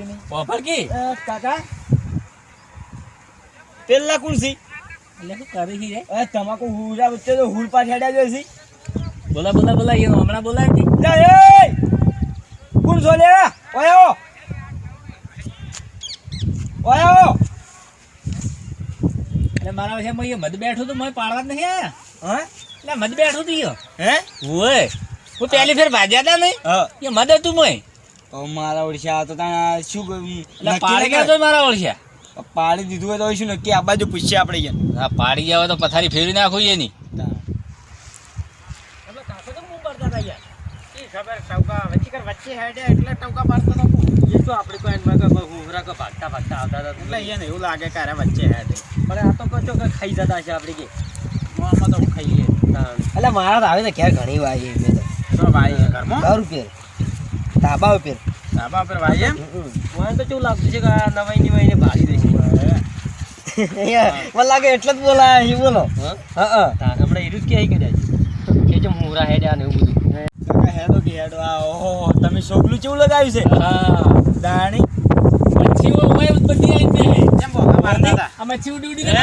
લાગતી નહીં પોપડ કી કાકા? પેલા કુર્સી એટલે શું કરે છે રે અ તમાકુ હુરા વચ્ચે તો હુર પાછ હેડ્યા છે. બોલા બોલા બોલા એ હમણાં બોલાય છે. લે એ! કોણ છો લે? ઓય આવો. એટલે મારા વિશે મેં મધ બેઠું તો મેં પાડવા નહીં આયા. હા? એટલે મધ બેઠું તું યો હે? ઓય. હું પહેલી ફેર ભાજ્યા તા નહીં એ મધ હતું મેં ઓ મારા ઓળશા તો તાણા શું? પાડી ગયા તો મારા ઓળખ્યા પાડી દીધું હોય તો શું નક્કી? આ બાજુ પૂછીએ આપણે યાર. હા પાડી ગયા હોય તો પથારી ફેરવી નાખું છે એટલે મારા તો આવે ને ઘેર ઘણી વાય મેં તો દસ રૂપિયા તાબા મને તો કેવું લાગતું છે કે આ નવાઈ ની વાઈને ભાડી દેશે? મને લાગે એટલે જ બોલાયા બોલો. હા? હા હમણાં એરું જ કે કદાચ કે જો મુરા હેડ્યા ને એવું બધું. હેડો કે હેડો. આ ઓહો તમે સોગલું કેવું લગાવ્યું છે? હા. દાણી? મચ્છીઓ બે પાડતા આ મચ્છી ઉડી ઉડી હે?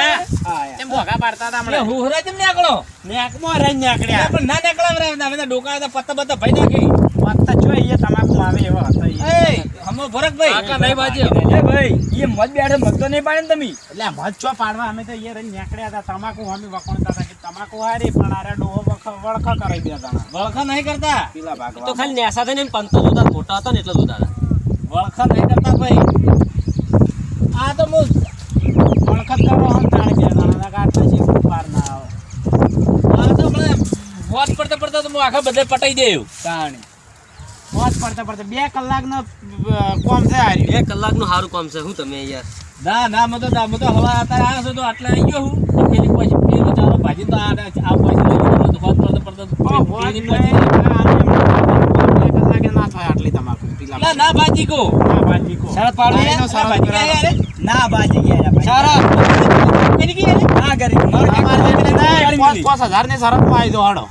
કરે એ હુહરા જેમ નીકળો? નેકમાં રહીને નીકળ્યા. પણ ના નીકળવા રે અમે ડોકા તો પત્તા બત્તા ભાઈ નાખી. પત્તા જો અહીંયા તમાકુ આવે એવા હતા એ હમો ભરક ભાઈ. કાકા નહીં બાજે. એ ભાઈ એ મત બેઠે મત તો નહીં પાડે ને તમે. એટલે ચો પાડવા? અમે તો એ રહીને નીકળ્યા હતા. તમાકુ અમે વખોણતા હતા કે તમાકુ હારી પણ આરે ડોહો વળખા કરાવી દેતા હતા. વળખા નહીં કરતા. પેલા તો ખાલી નેસા થઈને પંતો જોતા મોટા હતા ને એટલે જોતા વળખા નહીં કરતા ભાઈ આ તો હું વળખત કરો હમ તાણે બે દાણા કાઢતા છે ખૂબ વાર ના આવે આ તો મને વોચ પડતા પડતા તો હું આખા બધે પટાઈ દેવું તાણી મોજ પડતા પડતા બે કલાકનો કોમ છે હારી બે કલાકનું સારું કોમ છે હું તમે યાર ના ના મતો ના મતો હવા અત્યારે આવ્યો છું તો આટલા આવી ગયો હું પેલી પછી પેલો ચાલો ભાજી તો આ આ પૈસા લઈ તો વોચ પડતા પડતા પેલી પછી ના થાય આટલી તમાકુ ના ના ભાજી કો ના ભાજી કો શરત ના, ને? શરત ના બાજી ગયા સારા એની કી યાર ના કરી મારે હજારની શરતમાં આવી દો હડો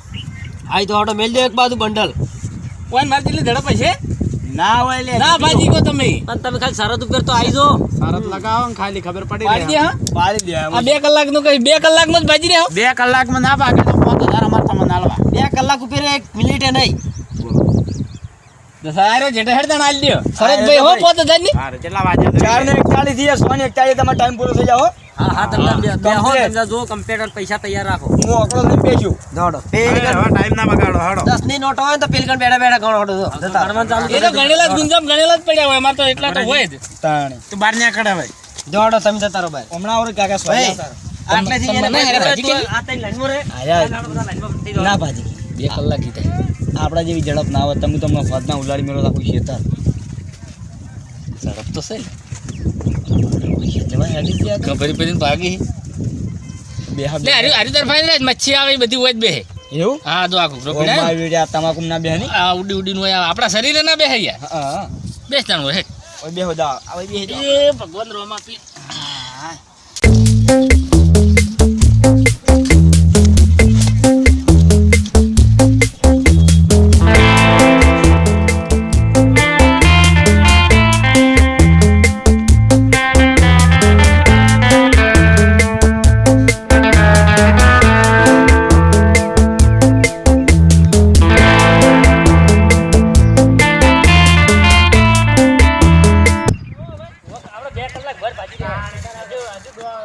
આઈ તો આટો મેલ દે એક બાજુ બંડલ. કોઈ મારી જેટલી ઝડપ છે ના હોય લે ના ભાજી કો તમે. અને તમે ખાલી શરત ઉપર તો આવી જો. શરત લગાવો ને ખાલી ખબર પડી પાડી દે. હા? પાડી દે આ બે કલાકનું કઈ બે કલાકમાં જ ભાજી રહ્યો બે કલાકમાં ના ભાગે તો હજાર અમારે તમને નાલવા. બે કલાક ઉપર એક મિનિટે નહીં. સારો જેઠે હેડતા આલી સરત શરદભાઈ હો પોતે હજારની કેટલા તો ચાર ને એકતાલીસથી સો ને એકતાલીસ તમારો ટાઈમ પૂરો થઈ જાવ હા હા. તમને જો કમ્પ્યુટર પૈસા તૈયાર રાખો. હું આંકડો લઈને બેસ્યું. દોડો. હવે હવે ટાઈમ ના બગાડો હડો. દસની નોટો હોય ને તો પેલી કણ બેઠા બેઠા ગણો હડો ગણવાનું ચાલુ એ તો ગણેલા જ ગુંજામ ગણેલા જ પડ્યા હોય અમારે તો એટલા તો હોય જ. તાણી. તું બાર ના કડે ભાઈ. દોડો તમે ભાઈ હમણાં કાકા આટલેથી એને? આ લાઈનમાં રે. જાઓ. ના ભાજી. બે કલાક કીધા આપડા જેવી ઝડપ ના આવે તમે તમને ફાદના ઉલાડી મેળો રાખું શેતર ઝડપ તો છે ગયા ખબર પડીને ભાગી. લે હરી હરી તરફ લે મચ્છી આવે બધી હોય જ એવું? હા તો આખું પીડા તમાકુ ના બે ની આ ઉડી ઉડી હોય આપણા શરીરે ના બે યાર હા હા. બેસ તાણ હોય હેઠ. ઓય બે દા ભગવાન રોમા પી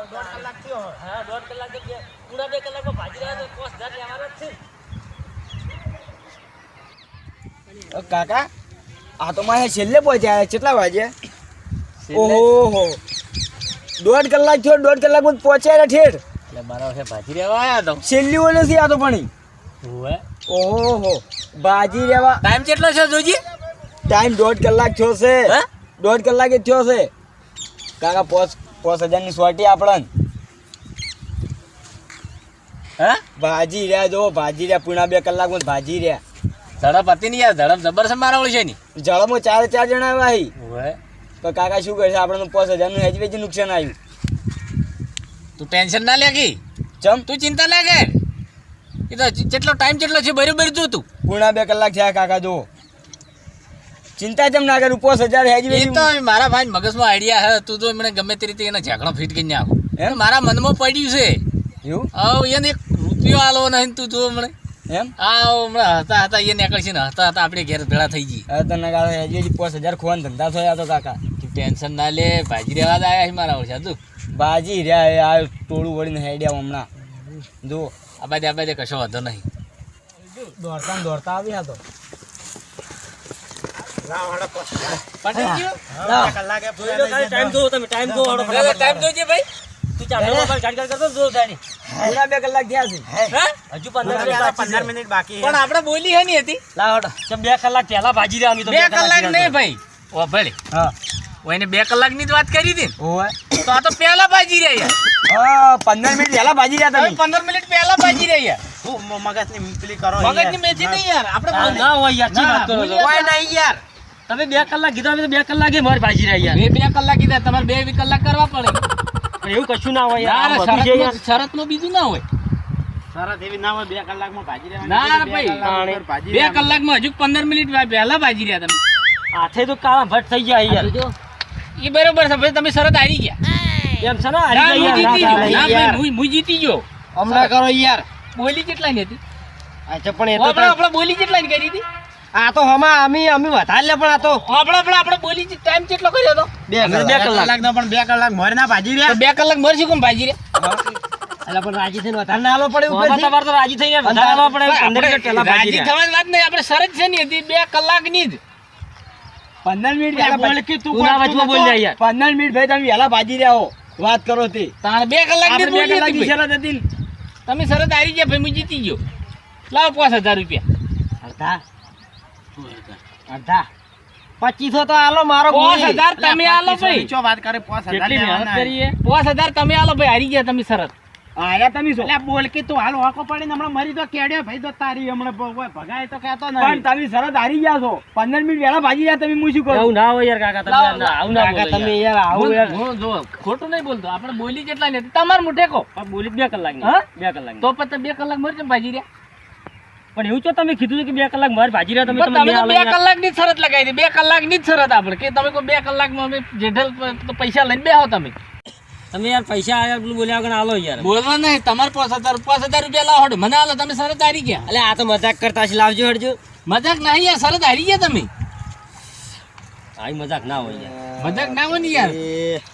દોઢ કલાક થયો. હા, દોઢ કલાક જ બે- પૂરા બે કલાકમાં ભાજી રહ્યા તો પાંચ હજાર લેવાના જ છે. ઓ કાકા આ તો મારે છેલ્લે પહોંચ્યા કેટલા વાગ્યા? ઓહો દોઢ કલાક થયો દોઢ કલાકમાં પહોંચ્યા ઠેઠ. એટલે મારા વર્ષે ભાજી રહેવા આવ્યા તો. છેલ્લી ઓલે નથી આ તો પણ હોય ઓહો બાજી રેવા ટાઈમ કેટલો છે જોજી? ટાઈમ દોઢ કલાક થયો છે. હે? દોઢ કલાક જ થયો છે. કાકા પોસ પોસ હજારની સોટી આપણને. હા? ભાજી રહ્યા જો ભાજી રહ્યા પૂણા બે કલાકમાં ભાજી રહ્યા. ઝડપ હતી નહીં યાર ઝડપ જબર છે મારા છે ની. જળમાં ચાર ચાર જણા આવ્યા તો કાકા શું કરશે? આપણને પોસ હજારનું હેજ નુકસાન આવ્યું. તું ટેન્શન ના લેગી ચમ? તું ચિંતા ના કર. એ તો જેટલો ટાઈમ જેટલો છે બરોબર જો તું. પૂણા બે કલાક થયા કાકા જો. ચિંતા જેમ ના કરું? પોસ હજાર હેજી એ તો મારા ભાઈ મગજમાં આઈડિયા હે. તું તો મને ગમે તે રીતે એને ઝાકણો ફીટ કરી નાખો. એમ? મારા મનમાં પડ્યું છે. એવું? આવ એને એક રૂપિયો આલો નહીં તું જો મને એમ? આવ હમણાં હતા હતા એ નીકળશે ને. હતા હતા આપણે ઘેર ભેળા થઈ ગઈ હવે તને કાલે હજી હજી પોસ હજાર ખોવાનો ધંધા થયા તો કાકા. તું ટેન્શન ના લે ભાજી રહેવા જ આવ્યા છે મારા ઓછા તું બાજી રહ્યા આ ટોળું વળીને હેડ્યા હમણાં. જો આ બાજુ આ બાજુ કશો વાંધો નહીં. દોડતા દોડતા આવ્યા તો? ટાઈમ જો તમે ટાઈમ જો લે, લે, ટાઈમ જોજે ભાઈ તું ચાલો મોબાઈલ ગાડી કરતો જો તારી પૂરા બે કલાક થયા છે હજુ પંદર પંદર મિનિટ બાકી. પણ આપણે બોલી હે નહીં હતી લાવ બે કલાક પહેલા ભાજી રહ્યા અમે તો બે કલાક નહીં ભાઈ ઓ ભલે હા બે કલાકની જ વાત કરી હતી. ઓય તો આ તો પહેલા ભાજી રહ્યા હા પંદર મિનિટ પહેલા ભાજી રહ્યા તમે પંદર મિનિટ પહેલા ભાજી રહ્યા મગજની પેલી કરો મગજની મેથી નહીં યાર આપણે ના, હોય યાર વાત કરો ના, નહીં યાર. તમે બે કલાક કીધા અમે બે કલાકે મારી ભાજી રહ્યા. યાર બે બે કલાક કીધા તમારે બે બે કલાક કરવા પડે. એવું કશું ના હોય ના યાર. શરતમાં- શરતમાં બીજું ના હોય. શરત એવી ના હોય બે કલાકમાં ભાજી રહ્યા ના ભાઈ. બે કલાકમાં હજુ પંદર મિનિટ પહેલા ભાજી રહ્યા તમે. હાથે તો કાળા ભટ થઈ ગયા યાર એ બરોબર છે ભાઈ તમે શરત હારી ગયા. એમ છે ને ના, ગયા જીતી ગયો. ભાઈ, હું- હું જીતી ગયો. હમણાં કરો યાર. બોલી કેટલા ની હતી અચ્છા પણ આપણે બોલી કેટલા ની કરી હતી? આ તો હમા અમે અમે વધારે લે પણ આ તો. આપણે આપણે આપણે બોલી ટાઈમ કેટલો કર્યો તો બે કલાક. બે કલાક. કલાકનો પણ બે કલાક મોર ના ભાજી રહ્યા. બે કલાક મરશું કેમ ભાજી રે એટલે પણ રાજી થઈને વધારે ના આલો પડે ઉપરથી. તમારે તો રાજી થઈને વધારે આલવા પડે પંદર મિનિટ પહેલા રાજી રહ્યા. થવાની વાત નહીં આપણે શરત છે ની હતી બે કલાકની જ. પંદર મિનિટ બોલ કે તું ના વચમાં બોલ જા યાર. પંદર મિનિટ ભાઈ તમે વહેલા ભાજી રહ્યા હો. વાત કરો તે. તાણે બે બોલી હતી. હતી તમે શરત હારી ગયા ભાઈ હું જીતી ગયો. લાવો પાંચ હજાર રૂપિયા. અડધા. અડધા. પચીસો તો આલો મારો પાંચ હજાર તમે આલો ભાઈ. નીચો વાત કરે પાંચ હજાર મહેનત. પાંચ હજાર તમે આલો ભાઈ હારી ગયા તમે શરત આયા તમે શું બોલ કે તું હાલ વાંકો પડીને હમણાં મરી તો કેડ્યો ભાઈ તો તારી હમણાં ભગાય તો કહેતો પણ તમે શરત હારી ગયા છો. પંદર મિનિટ વેળા ભાજી ગયા તમે હું શું કરું? આવું ના હોય યાર કાકા તમે આવું ના કાકા, તમે યાર. યાર આવું યાર. હું જો ખોટું નહીં બોલતો. આપણે બોલી કેટલા નથી તમારું મુઠે કહો. બોલી બે કલાક બે કલાક તો પછી બે કલાક મરી ને ભાજી રહ્યા. પણ એવું તો તમે કીધું કે બે કલાક મારે ભાજી રહ્યા તમે તમે બે કલાક કલાકની શરત લગાવી દે બે કલાકની જ શરત આપણે. કે તમે કોઈ બે કલાકમાં અમે જેઠલ પૈસા લઈને બેહો તમે. તમે યાર પૈસા આવ્યા પેલું બોલ્યા વગર આલો યાર. બોલવા નહીં તમારે પાંચ હજાર પાંચ હજાર રૂપિયા લાવો હડો. મને આલો તમે શરત હારી ગયા. એટલે આ તો મજાક કરતા છે લાવજો હડજો. મજાક નહીં યાર શરત હારી ગયા તમે. આવી મજાક ના હોય યાર. મજાક ના હોય યાર?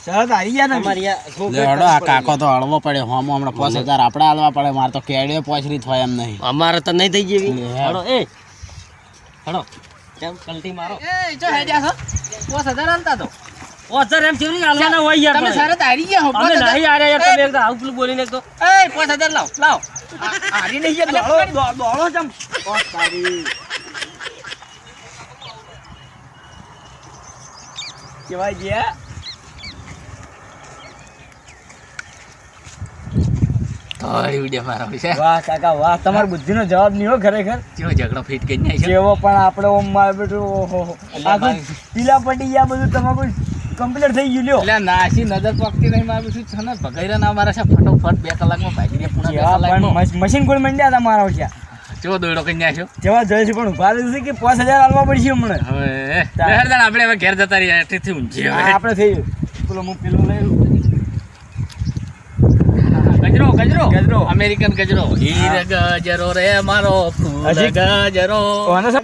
શરત હારી ગયા તમે. તમારી યાર આ કાકો તો હળવો પડે હોમો હમણાં પાંચ હજાર આપણે હાલવા પડે. મારે તો કેડીઓ પોચરી થાય એમ નહીં. અમારે તો નહીં થઈ જેવી લે. એ. હડો કેમ પલટી મારો? એ જો હેડ્યા છો. પાંચ હજાર આલતા તો. ઓછર એમ કેવું હાલવાના હોય યાર તમે તમે. શરત ગયા હો અમે નહીં હજાર. યાર તમે એકદમ આવું બોલીને તો. એ પાંચ હજાર લાવો લાવો. નહીં ગયા દોડો દોડો ચમ ઓ તારી. કેવાય ગયા તારી વિડિયો મારા પૈસા વાહ કાકા વાહ. તમારી બુદ્ધિનો જવાબ નહીં હો ખરેખર. જેવો ઝઘડો ફીટ કરી નાખ્યો? જેવો પણ આપણે ઓમ માર બેટું ઓહો. આખું પીલા પડી ગયા બધું તમારું કમ્પ્લીટ થઈ ગયું લ્યો. એટલે નાસી નજર પકતી નહીં મારું શું છે ને ભગાઈરા ના મારા છે ફટોફટ બે કલાકમાં ભાગી ગયા મશીન કોઈ મંડ્યા હતા મારા ઓછા જેવો દોડો કરી નાખ્યો? જેવા જોઈએ છે પણ ઊભા રહેશે કે પાંચ હજાર હાલવા પડશે હમણાં? હવે લહેર આપણે હવે ઘેર જતા રહીએ એટેથી ઊંઘી હવે. આપણે થઈ પેલો હું પેલું લઈ. ગજરો ગજરો. ગજરો. અમેરિકન ગજરો. હીર ગજરો રે મારો ફૂલ ગજરો.